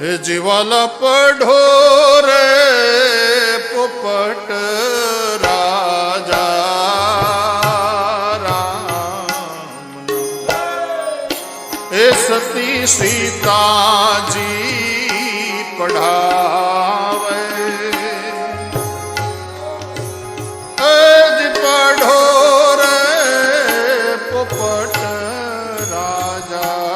હે જીવાલા પઢો રે પોપટ રાજા રામ એ સતી સીતાજી પઢાવે. પઢો રે પોપટ રાજા.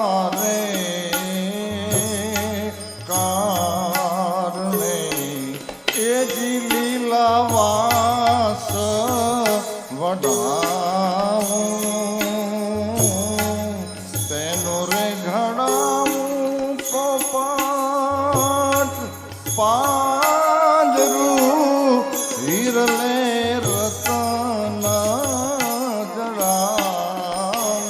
લીલા વાસ વડાવું. તેનો રે ઘડાવું પપાટ પાંજરું હીરલે રતન જડાવું.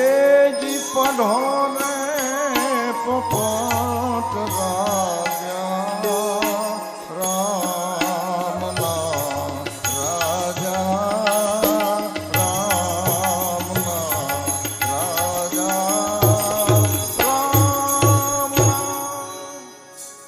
એ જી પઢો રે પપા